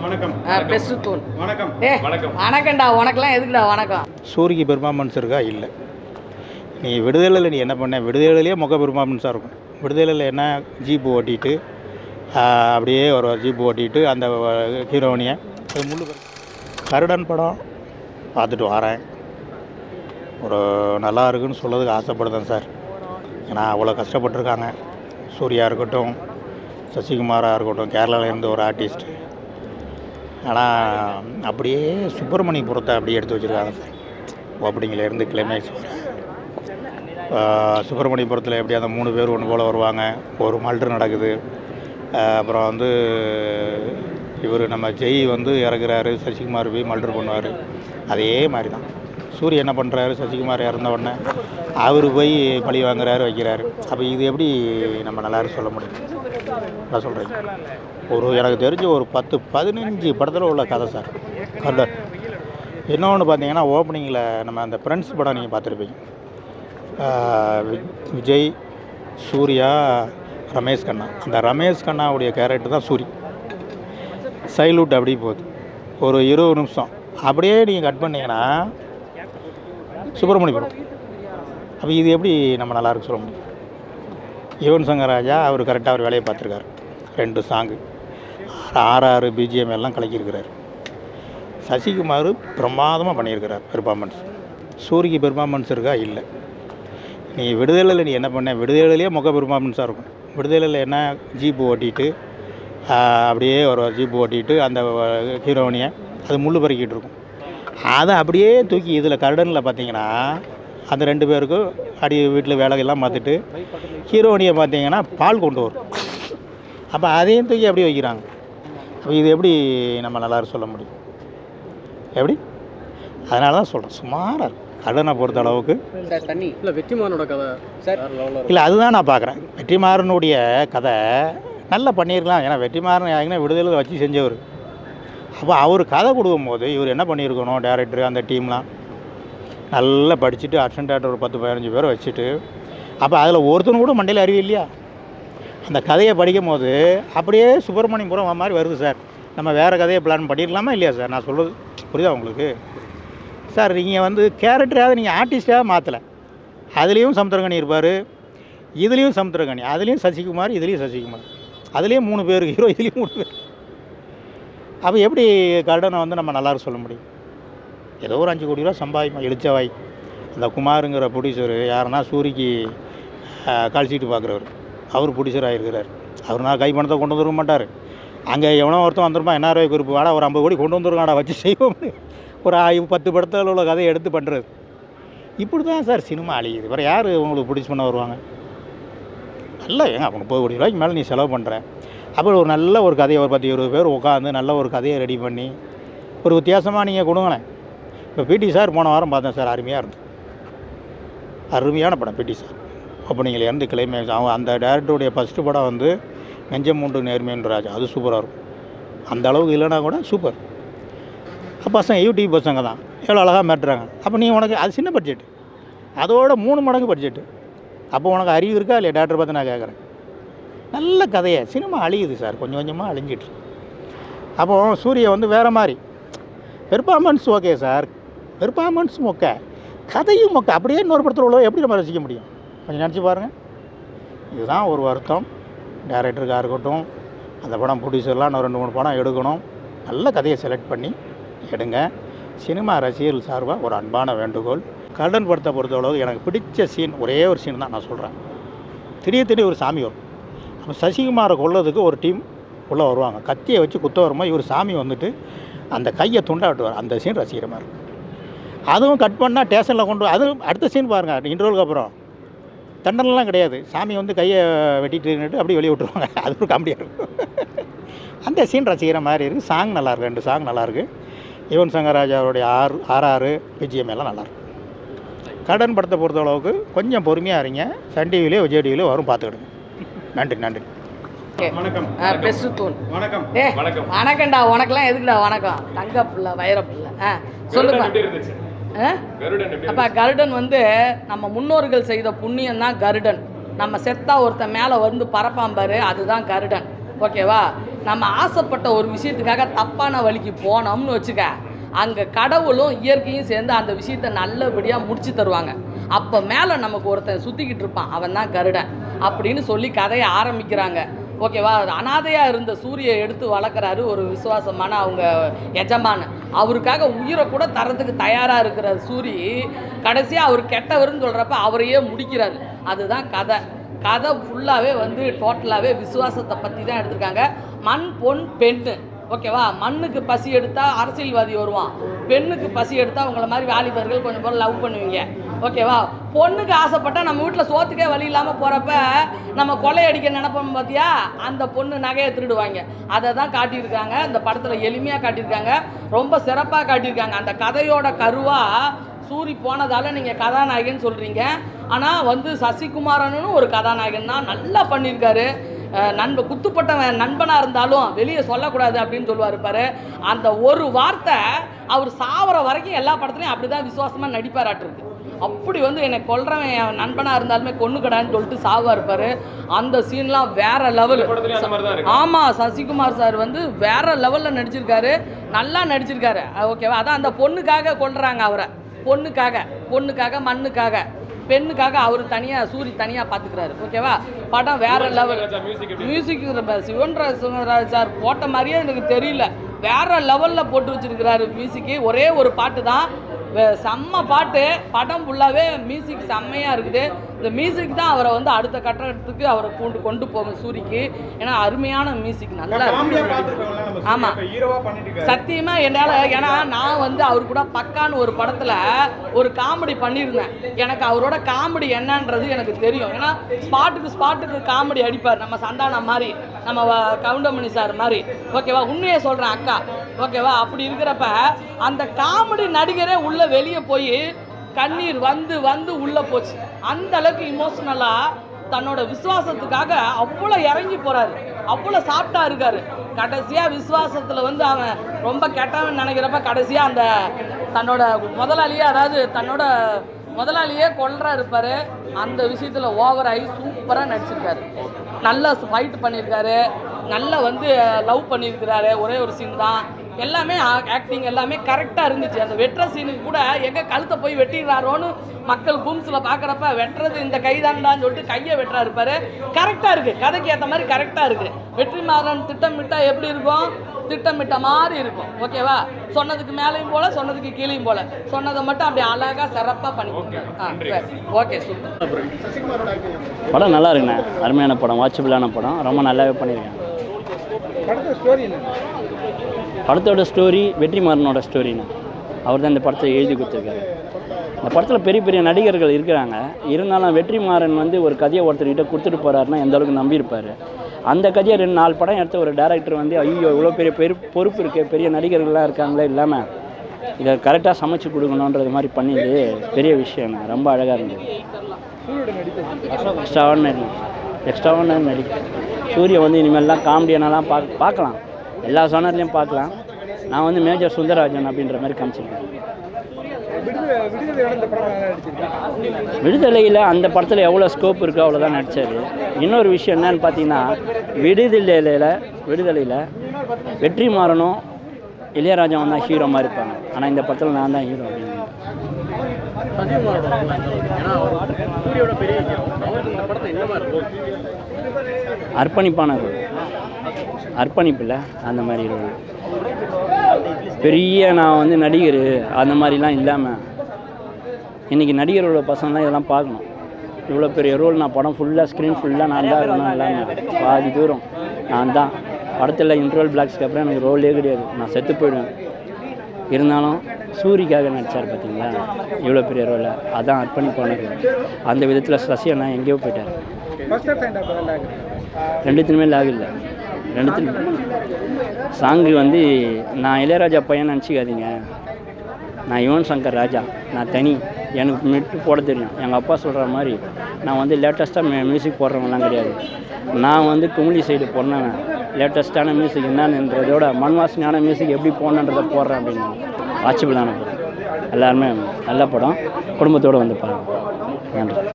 வணக்கம். பெஸ்ட் தூண். வணக்கம். ஏ வணக்கம். வணக்கம்டா உனக்கெல்லாம் எதுக்குடா வணக்கம்? சூரிக்கு பெர்ஃபார்மன்ஸ் இருக்கா? இல்லை. நீ விடுதலையில் நீ என்ன பண்ண? விடுதலையிலேயே முக பெர்ஃபார்மன்ஸாக இருக்கும். விடுதலையில் என்ன ஜீப்பு ஓட்டிட்டு அப்படியே ஒரு ஜீப்பு ஓட்டிட்டு அந்த ஹீரோனியை முள்ளு பறி- கருடன் படம் பார்த்துட்டு வரேன். ஒரு நல்லா இருக்குன்னு சொல்லதுக்கு ஆசைப்படுதேன் சார். ஏன்னா அவ்வளோ கஷ்டப்பட்டிருக்காங்க. சூர்யா இருக்கட்டும் சசிகுமாராக இருக்கட்டும் கேரளாவில் இருந்து ஒரு ஆர்டிஸ்ட்டு ஆனால் அப்படியே சுப்பிரமணியபுரத்தை அப்படியே எடுத்து வச்சுருக்காங்க. சார் ஓப்பனிங்கிலேருந்து கிளைமேக்ஸ் வர சுப்பிரமணியபுரத்தில் எப்படி அந்த மூணு பேர் ஒன்று போல் வருவாங்க. ஒரு மல்ட்ரு நடக்குது. அப்புறம் வந்து இவர் நம்ம ஜெய் வந்து இறக்குறாரு. சசிகுமார் போய் மல்ட்ரு பண்ணுவார். அதே மாதிரி தான் சூரிய என்ன பண்ணுறாரு? சசிகுமார் இறந்த உடனே அவர் போய் பழி வாங்குறாரு வைக்கிறாரு. அப்போ இது எப்படி நம்ம நல்லாரும் சொல்ல முடியும்? நான் சொல்கிறேன் ஒரு எனக்கு தெரிஞ்ச ஒரு பத்து பதினஞ்சு படத்தில் உள்ள கதை சார். கல்லர் இன்னொன்று பார்த்தீங்கன்னா ஓப்பனிங்கில் நம்ம அந்த ஃப்ரெண்ட்ஸ் படம் நீங்கள் பார்த்துருப்பீங்க. வி- விஜய் சூர்யா ரமேஷ் கண்ணா. அந்த ரமேஷ் கண்ணாவுடைய கேரக்டர் தான் சூரி. சைலூட் அப்படி போகுது. ஒரு இருபது நிமிஷம். அப்படியே நீங்கள் கட் பண்ணிங்கன்னா சுப்பிரமணியபுரம் அப்போ இது எப்படி நம்ம நல்லாயிருக்கு சொல்ல முடியும்? யுவன் சங்கர் ராஜா அவர் கரெக்டாக அவர் வேலையை பார்த்துருக்காரு. ரெண்டு சாங்கு ஆறு ஆறு பிஜிஎம் எல்லாம் கலக்கியிருக்கிறார். சசிகுமார் பிரமாதமாக பண்ணியிருக்கிறார் பெர்ஃபார்மன்ஸ் சூரிக்கு பெர்ஃபார்மன்ஸ் இருக்கா? இல்லை. நீ விடுதலையில் நீ என்ன பண்ண? விடுதலையிலேயே முக பெர்ஃபார்மன்ஸாக இருக்கும். விடுதலையில் என்ன ஜீப்பு ஓட்டிட்டு அப்படியே ஒரு ஜீப்பு ஓட்டிட்டு அந்த ஹீரோனியை அது முள் பறக்கிட்டு இருக்கும். அதை அப்படியே தூக்கி இதில் கருடனில் பார்த்தீங்கன்னா அந்த ரெண்டு பேருக்கும் அடி வீட்டில் வேலையெல்லாம் பார்த்துட்டு ஹீரோனியை பார்த்தீங்கன்னா பால் கொண்டு வரும். அப்போ அதையும் தூக்கி அப்படியே வைக்கிறாங்க. அப்போ இது எப்படி நம்ம நல்லா சொல்ல முடியும்? எப்படி? அதனால தான் சொல்கிறேன் சுமாராக இருக்கும் கடனை பொறுத்த அளவுக்கு. தண்ணி. இல்லை வெற்றிமாறனோட கதை. சார். இல்லை அதுதான் நான் பார்க்குறேன். வெற்றிமாறனுடைய கதை நல்லா பண்ணியிருக்கலாம். ஏன்னா வெற்றிமாறன் ஏற்கனவே விடுதலை வச்சு செஞ்சவர். அப்போ அவர் கதை கொடுக்கும்போது இவர் என்ன பண்ணியிருக்கணும் டேரக்டர் அந்த டீம்லாம் நல்லா படிச்சுட்டு அசிஸ்டன்ட் டேரக்டர் ஒரு பத்து பதினஞ்சு பேரை வச்சுட்டு அப்போ அதில் ஒருத்தனும் கூட மண்டையில் அறிவு இல்லையா? அந்த கதையை படிக்கும் போது அப்படியே சுப்பிரமணியபுரம் மாதிரி வருது சார். நம்ம வேறு கதையை பிளான் பண்ணிடலாமா இல்லையா சார்? நான் சொல்கிறது புரியுதா உங்களுக்கு? சார் நீங்கள் வந்து கேரக்டராக நீங்கள் ஆர்டிஸ்டாக மாற்றலை அதுலேயும் சமுத்திரகனி இருப்பார் இதுலேயும் சமுத்திரகனி அதுலேயும் சசிகுமார் இதுலேயும் சசிகுமார். அதுலேயும் மூணு பேர் ஹீரோ இதுலேயும் மூணு பேர். அப்போ எப்படி கர்டனை வந்து நம்ம நல்லா சொல்ல முடியும்? ஏதோ ஒரு அஞ்சு கோடி ரூபா சம்பாதிப்போம் எழுச்சவாய். அந்த குமாருங்கிற ப்ரொடியூசர் யாருன்னா சூரிக்கு கால் சீட்டு பார்க்குறவர் அவர் ப்ரொடியூசராக ஆகிருக்கிறார் அவர் நான் கை பணத்தை கொண்டு வந்துருக்க மாட்டார். அங்கே எவனோ ஒருத்தன் வந்துருப்பான் என்ஆர்ஐ குறிப்பு வாடா ஒரு ஐம்பது கோடி கொண்டு வந்துருக்காடா வச்சு செய்வோம் ஒரு ஆ- பத்து படத்தில் உள்ள கதையை எடுத்து பண்ணுறது இப்படி தான் சார் சினிமா அழியுது. வேறு யார் உங்களுக்கு ப்ரொடியூஸ் பண்ண வருவாங்க? நல்ல ஏங்க அப்போ முப்பது கோடி ரூபாய்க்கு மேலே நீ செலவு பண்ணுற அப்புறம் ஒரு நல்ல ஒரு கதையை ஒரு பத்து இருபது பேர் உட்காந்து நல்ல ஒரு கதையை ரெடி பண்ணி ஒரு வித்தியாசமாக நீங்கள் கொடுங்களேன். இப்போ பிடி சார் போன வாரம் பார்த்தேன் சார் அருமையாக இருந்து அருமையான படம் பிடி சார் ஓப்பனிங்கில் இருந்து கிளைமே அவங்க அந்த டேரக்டருடைய ஃபஸ்ட்டு படம் வந்து நெஞ்சம் மூன்று நேர்மைன்ற ராஜா அது சூப்பராக இருக்கும். அந்த அளவுக்கு இல்லைனா கூட சூப்பர் பசங்க யூடியூப் பசங்க தான். எவ்வளோ அழகாக மாட்டுறாங்க அப்போ நீ உனக்கு அது சின்ன பட்ஜெட் அதோட மூணு மடங்கு பட்ஜெட்டு அப்போ உனக்கு அறிவு இருக்கா இல்லையா? டேரக்டர் பார்த்து நான் கேட்குறேன் நல்ல கதையை. சினிமா அழியுது சார். கொஞ்சம் கொஞ்சமாக அழிஞ்சிட்டு அப்போ சூரிய வந்து வேறு மாதிரி. Performance okay sir. பெர்ஃபார்மன்ஸ் மொக்க கதையும் மொக்க அப்படியே இன்னொரு படத்தில் உள்ள எப்படி நம்ம ரசிக்க முடியும்? கொஞ்சம் நினச்சி பாருங்கள் இதுதான் ஒரு வருத்தம். டேரக்டருக்காக இருக்கட்டும் அந்த படம் ப்ரொடியூசர்லாம் இன்னும் ரெண்டு மூணு படம் எடுக்கணும். நல்ல கதையை செலக்ட் பண்ணி எடுங்க. சினிமா ரசிகர்கள் சார்பாக ஒரு அன்பான வேண்டுகோள். கடன் படத்தை பொறுத்தளவு எனக்கு பிடிச்ச சீன் ஒரே ஒரு சீன் தான் நான் சொல்கிறேன் திடீர் திடீர் ஒரு சாமி வரும். சசிகுமாரை கொல்லதுக்கு ஒரு டீம் உள்ளே வருவாங்க. கத்தியை வச்சு குத்த வரும்போது இவர் சாமி வந்துட்டு அந்த கையை துண்டா விட்டுவார் அந்த சீன் ரசிக்கிற மாதிரி. இருக்கும். அதுவும் கட் பண்ணால் ஸ்டேஷனில் கொண்டு அது அடுத்த சீன் பாருங்கள் இன்டர்வலுக்கு அப்புறம். தண்டனைலாம் கிடையாது. சாமி வந்து கையை வெட்டிட்டு நின்றுட்டு அப்படியே வெளியே விட்டுருவாங்க. அது ஒரு காமெடியாக இருக்கும். அந்த சீன் ரசிக்கிற மாதிரி இருக்குது சாங் நல்லாயிருக்கு ரெண்டு சாங் நல்லாயிருக்கு யுவன் சங்கர் ஆர் ஆறு ஆர்ஆர் பிஜிஎம் எல்லாம் நல்லாயிருக்கு கடன் படத்தை பொறுத்த அளவுக்கு கொஞ்சம் பொறுமையாக இருங்க. சன் டிவிலையோ விஜய் டிவிலையோ வரும் பார்த்துக்கிடுங்க. நன்றி நன்றி. வணக்கம் வணக்கம். ஏ வணக்கம். வணக்கம்டா உனக்கெல்லாம் எதுக்குடா வணக்கம்? தங்க பிள்ளை வைர பிள்ளை. ஆ சொல்லுப்பா. கருடன் எப்படி அப்பா கருடன் வந்து நம்ம முன்னோர்கள் செய்த புண்ணியம் தான் கருடன். நம்ம செத்தா ஒருத்தன் மேலே வந்து பறப்பான் பாரு அதுதான் கருடன். ஓகேவா? நம்ம ஆசைப்பட்ட ஒரு விஷயத்துக்காக தப்பான வழிக்கு போனோம்னு வச்சுக்க அங்கே கடவுளும் இயற்கையும் சேர்ந்து அந்த விஷயத்தை நல்லபடியாக முடிச்சு தருவாங்க. அப்போ மேலே நமக்கு ஒருத்தன் சுற்றிக்கிட்டு இருப்பான் அவன் தான் கருடன். அப்படின்னு சொல்லி கதையை ஆரம்பிக்கிறாங்க. ஓகேவா? அனாதையாக இருந்த சூரியை எடுத்து வளர்க்குறாரு ஒரு விசுவாசமான அவங்க எஜமான. அவருக்காக உயிரை கூட தரத்துக்கு தயாராக இருக்கிற சூரி கடைசியாக அவர் கெட்டவர்னு சொல்கிறப்ப அவரையே முடிக்கிறாரு. அதுதான் கதை. கதை ஃபுல்லாகவே வந்து டோட்டலாகவே விசுவாசத்தை பற்றி தான் எடுத்திருக்காங்க. மண் பொன் பெண்ணு. ஓகேவா? மண்ணுக்கு பசி எடுத்தால் அரசியல்வாதி வருவான். பெண்ணுக்கு பசி எடுத்தால் உங்களை மாதிரி வாலிபர்கள் கொஞ்சம் பேர் லவ் பண்ணுவீங்க. ஓகேவா? பொண்ணுக்கு ஆசைப்பட்டால் நம்ம வீட்டில் சோத்துக்கே வழி இல்லாமல் போகிறப்ப நம்ம கொள்ளையடிக்க நினைப்போம் பார்த்தியா அந்த பொண்ணு நகையை திருடுவாங்க. அதை தான் காட்டியிருக்காங்க. இந்த படத்தில் எளிமையாக காட்டியிருக்காங்க. ரொம்ப சிறப்பாக காட்டியிருக்காங்க. அந்த கதையோட கருவாக சூரி போனதால் நீங்கள் கதாநாயகன் சொல்கிறீங்க ஆனால் வந்து சசிகுமாரனும் ஒரு கதாநாயகன் தான். நல்லா பண்ணியிருக்காரு. நண்ப குத்துப்பட்டவன் நண்பனாக இருந்தாலும் வெளியே சொல்லக்கூடாது அப்படின்னு சொல்லுவார் பாரு. அந்த ஒரு வார்த்தை அவர் சாவர வரைக்கும் எல்லா படத்துலையும் அப்படி தான் விசுவாசமாக நடிப்பாராட்டிருக்கு. அப்படி வந்து என்னை கொல்றவன் என் நண்பனாக இருந்தாலுமே கொன்னுக்கடான்னு சொல்லிட்டு சாவா இருப்பார் அந்த சீன்லாம் வேற லெவல் ஆமாம் சசிகுமார் சார் வந்து வேற லெவலில் நடிச்சிருக்காரு. நல்லா நடிச்சிருக்காரு. ஓகேவா அதான் அந்த பொண்ணுக்காக கொள்றாங்க அவரை. பொண்ணுக்காக பொண்ணுக்காக மண்ணுக்காக. பெண்ணுக்காக அவர் தனியாக சூரி தனியாக பார்த்துக்கிறாரு ஓகேவா? படம் வேற level music Sivanraj Sivaraj sir போட்ட மாதிரியே எனக்கு தெரியல. வேற லெவலில் போட்டு வச்சிருக்கிறாரு மியூசிக்கு ஒரே ஒரு பாட்டு தான். செம்ம பாட்டு. படம் ஃபுல்லாகவே மியூசிக் செம்மையாக இருக்குது. இந்த மியூசிக் தான் அவரை வந்து அடுத்த கட்டத்துக்கு அவரை கொண்டு கொண்டு போகும் சூரிக்கு. ஏன்னா அருமையான மியூசிக் நல்லா காமெடியா இருக்கு. பார்த்திருக்கோம்ல நம்ம ஆமா. இப்ப ஹீரோவா பண்ணிட்டு இருக்காரு. சத்தியமா என்னால் ஏன்னா நான் வந்து அவர் கூட பக்கான்னு ஒரு படத்தில் ஒரு காமெடி பண்ணியிருந்தேன். எனக்கு அவரோட காமெடி என்னன்றது எனக்கு தெரியும். ஏன்னா ஸ்பாட்டுக்கு ஸ்பாட்டுக்கு காமெடி அடிப்பார். நம்ம சந்தானம் மாதிரி நம்ம கவுண்டமணி சார் மாதிரி. ஓகேவா உண்மையை சொல்கிறேன் அக்கா. ஓகேவா அப்படி இருக்கிறப்ப அந்த காமெடி நடிகரே உள்ளே வெளியே போய் கண்ணீர் வந்து வந்து உள்ளே போச்சு. அந்த அளவுக்கு இமோஷ்னலாக தன்னோட விசுவாசத்துக்காக அவ்வளோ இறங்கி போறாரு. அவ்வளோ சாப்பிட்டா இருக்காரு. கடைசியாக விசுவாசத்தில் வந்து அவன் ரொம்ப கெட்டவன் நினைக்கிறப்ப கடைசியாக அந்த தன்னோட முதலாளியே அதாவது தன்னோட முதலாளியே கொல்றா இருப்பாரு. அந்த விஷயத்தில் ஓவர் ஆகி சூப்பராக நடிச்சிருக்காரு. நல்லா ஃபைட் பண்ணியிருக்காரு நல்லா வந்து லவ் பண்ணியிருக்கிறாரு ஒரே ஒரு சீன் தான். எல்லாமே ஆக்டிங் எல்லாமே கரெக்டாக இருந்துச்சு. அந்த வெட்டுற சீனுக்கு கூட எங்கே கழுத்தை போய் வெட்டிடுறாரோன்னு மக்கள் பூம்ஸில் பார்க்குறப்ப வெட்டுறது இந்த கைதான்டான்னு சொல்லிட்டு கையை வெட்டுறா இருப்பாரு கரெக்டாக இருக்குது கதைக்கு ஏற்ற மாதிரி கரெக்டாக இருக்குது வெற்றிமாறன் திட்டமிட்டா எப்படி இருக்கும்? திட்டமிட்ட மாதிரி இருக்கும். ஓகேவா சொன்னதுக்கு மேலேயும் போல சொன்னதுக்கு கீழேயும் போல. சொன்னதை மட்டும் அப்படியே அழகாக சிறப்பாக பண்ணி ஆ சரி. ஓகே சூப்பர் படம் நல்லா இருக்குண்ணே. அருமையான படம் வாட்சபிளான படம். ரொம்ப நல்லாவே பண்ணியிருக்காங்க படத்தோட ஸ்டோரி வெற்றிமாறனோட ஸ்டோரின்னு அவர் தான் இந்த படத்தை எழுதி கொடுத்துருக்காரு. இந்த படத்தில் பெரிய பெரிய நடிகர்கள் இருக்கிறாங்க. இருந்தாலும் வெற்றிமாறன் வந்து ஒரு கதையை ஒருத்தர்கிட்ட கொடுத்துட்டு போகிறாருன்னா எந்த அளவுக்கு நம்பியிருப்பார்? அந்த கதையை ரெண்டு நாலு படம் எடுத்த ஒரு டேரக்டர் வந்து ஐயோ இவ்வளோ பெரிய பெரு பொறுப்பு இருக்குது பெரிய நடிகர்கள்லாம் இருக்காங்களே இல்லாமல் இதை கரெக்டாக சமைச்சு கொடுக்கணுன்றது மாதிரி பண்ணிது பெரிய விஷயம். ரொம்ப அழகாக இருந்தது. எக்ஸ்ட்ராவர்னரி எக்ஸ்ட்ராவர்னரி நடிகை சூரிய வந்து இனிமேல்லாம் காமெடியனெல்லாம் பார்க்க பார்க்கலாம். எல்லா சோனர்லேயும் பார்க்கலாம். நான் வந்து மேஜர் சுந்தரராஜன் அப்படின்ற மாதிரி காமிச்சிருக்கேன். விடுதலையில் அந்த படத்தில் எவ்வளோ ஸ்கோப் இருக்கோ அவ்வளோதான் நடித்தார் இன்னொரு விஷயம் என்னன்னு பார்த்தீங்கன்னா விடுதலையில் விடுதலையில் வெற்றிமாறனும் இளையராஜாவும் தான் ஹீரோ மாதிரி இருப்பாங்க. ஆனால் இந்த படத்தில் நான் தான் ஹீரோ அப்படின்னு. அர்ப்பணிப்பான அர்ப்பணிப்பில் அந்த மாதிரி ரோல் பெரிய நான் வந்து நடிகர் அந்த மாதிரிலாம் இல்லாமல் இன்றைக்கி நடிகரோட பசங்களாம் இதெல்லாம் பார்க்கணும். இவ்வளோ பெரிய ரோல் நான் படம் ஃபுல்லாக ஸ்க்ரீன் ஃபுல்லாக நான் தான் இருக்கணும் இல்லாமல் பாதி தூரம் நான் தான். படத்தில் இன்ட்ரோல் பிளாக்ஸ்க்கு அப்புறம் எனக்கு ரோலே கிடையாது. நான் செத்து போயிடுவேன். இருந்தாலும் சூரிக்காக நடித்தார் பார்த்தீங்களா இவ்வளோ பெரிய ரோலை. அதான் அர்ப்பணிப்பான ரோல் அந்த விதத்தில் சசி அண்ணா எங்கேயோ போயிட்டார். ரெண்டுத்துலையுமே லாக் இல்லை. ரெண்டுத்துலையும் சாங்கு வந்து நான் இளையராஜா பையன் நினச்சிக்காதீங்க. நான் யுவன் சங்கர் ராஜா நான் தனி. எனக்கு மெட்டு போட தெரியும். எங்கள் அப்பா சொல்கிற மாதிரி நான் வந்து லேட்டஸ்ட்டாக மே மியூசிக் போடுறவங்கலாம் கிடையாது. நான் வந்து குமிழி சைடு பொண்ணவன். லேட்டஸ்ட்டான மியூசிக் என்னன்றதோட மண்வாசனையான மியூசிக் எப்படி போடணுன்றதை போடுறேன் அப்படின்னு. வாட்சபிளான படம். எல்லாருமே நல்ல படம். குடும்பத்தோடு வந்து பாருங்கள் நன்றி.